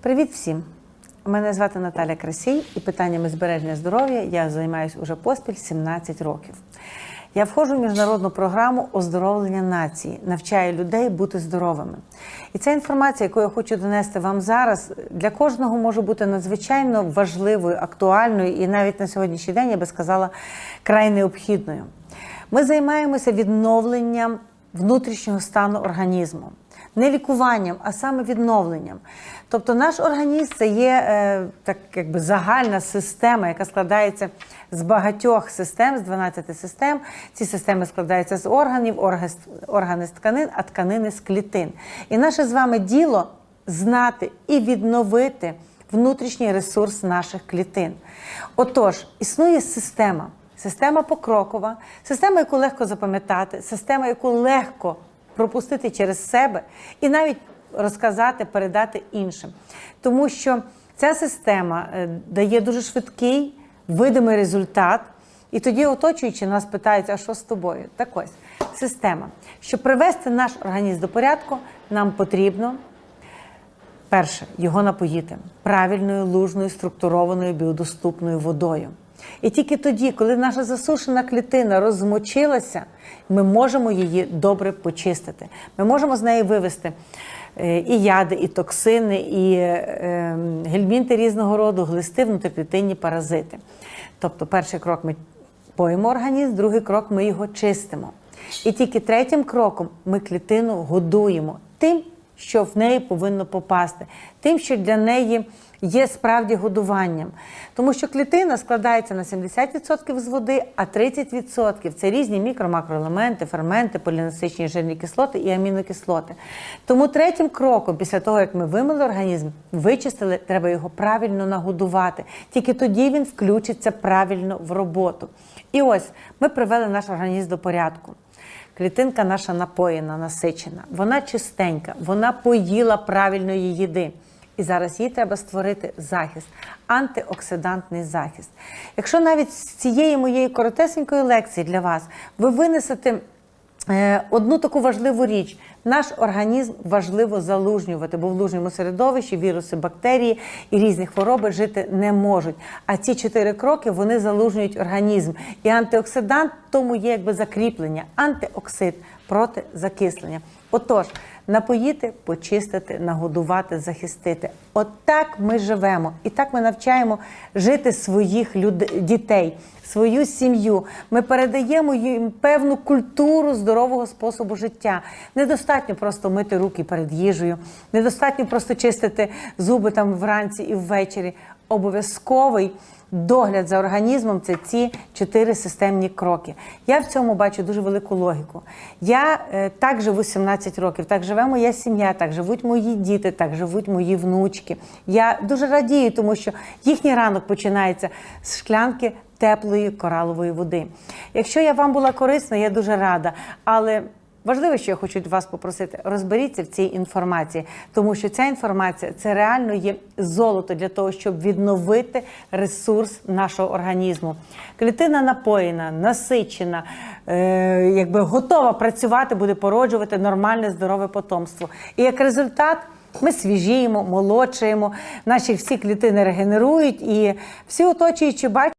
Привіт всім! Мене звати Наталя Красій, і питаннями збереження здоров'я я займаюся уже поспіль 17 років. Я входжу в міжнародну програму оздоровлення нації, навчаю людей бути здоровими. І ця інформація, яку я хочу донести вам зараз, для кожного може бути надзвичайно важливою, актуальною і навіть на сьогоднішній день я би сказала край необхідною. Ми займаємося відновленням внутрішнього стану організму. Не лікуванням, а саме відновленням. Тобто наш організм це є е, так, якби загальна система, яка складається з багатьох систем, з 12 систем. Ці системи складаються з органів, органи з тканин, а тканини з клітин. І наше з вами діло знати і відновити внутрішній ресурс наших клітин. Отож, існує система. Система покрокова, система, яку легко запам'ятати, система, яку легко пропустити через себе і навіть розказати, передати іншим. Тому що ця система е, дає дуже швидкий, видимий результат. І тоді оточуючи нас питають, а що з тобою? Так ось система. Щоб привести наш організм до порядку, нам потрібно перше його напоїти правильною, лужною, структурованою, біодоступною водою. І тільки тоді, коли наша засушена клітина розмочилася, ми можемо її добре почистити. Ми можемо з неї вивести е, і яди, і токсини, і е, гельмінти різного роду, глисти, внутріклітинні паразити. Тобто, перший крок ми поїмо організм, другий крок ми його чистимо. І тільки третім кроком ми клітину годуємо тим, що в неї повинно попасти, тим, що для неї є справді годуванням. Тому що клітина складається на 70% з води, а 30% це різні мікро-макроелементи, ферменти, полінасичні жирні кислоти і амінокислоти. Тому третім кроком, після того, як ми вимили організм, вичистили, треба його правильно нагодувати. Тільки тоді він включиться правильно в роботу. І ось ми привели наш організм до порядку. Клітинка наша напоєна, насичена, вона чистенька, вона поїла правильної їди. І зараз їй треба створити захист, антиоксидантний захист. Якщо навіть з цієї моєї коротесенької лекції для вас ви винесете е, одну таку важливу річ, наш організм важливо залужнювати, бо в лужньому середовищі віруси, бактерії і різні хвороби жити не можуть. А ці чотири кроки вони залужнюють організм. І антиоксидант тому є якби закріплення, антиоксид проти закислення. Отож, напоїти, почистити, нагодувати, захистити. От ми живемо, і так ми навчаємо жити своїх люд... дітей, свою сім'ю. Ми передаємо їм певну культуру здорового способу життя. Недостатньо просто мити руки перед їжею, недостатньо просто чистити зуби там вранці і ввечері. Обов'язковий догляд за організмом це ці чотири системні кроки. Я в цьому бачу дуже велику логіку. Я е, так живу 17 років, так живе моя сім'я, так живуть мої діти, так живуть мої внучки. Я дуже радію, тому що їхній ранок починається з шклянки теплої коралової води. Якщо я вам була корисна, я дуже рада. Але Важливо, що я хочу вас попросити, розберіться в цій інформації, тому що ця інформація це реально є золото для того, щоб відновити ресурс нашого організму. Клітина напоєна, насичена, е, якби готова працювати, буде породжувати нормальне здорове потомство. І як результат. Ми свіжіємо, молодшаємо, наші всі клітини регенерують, і всі оточуючі бачать.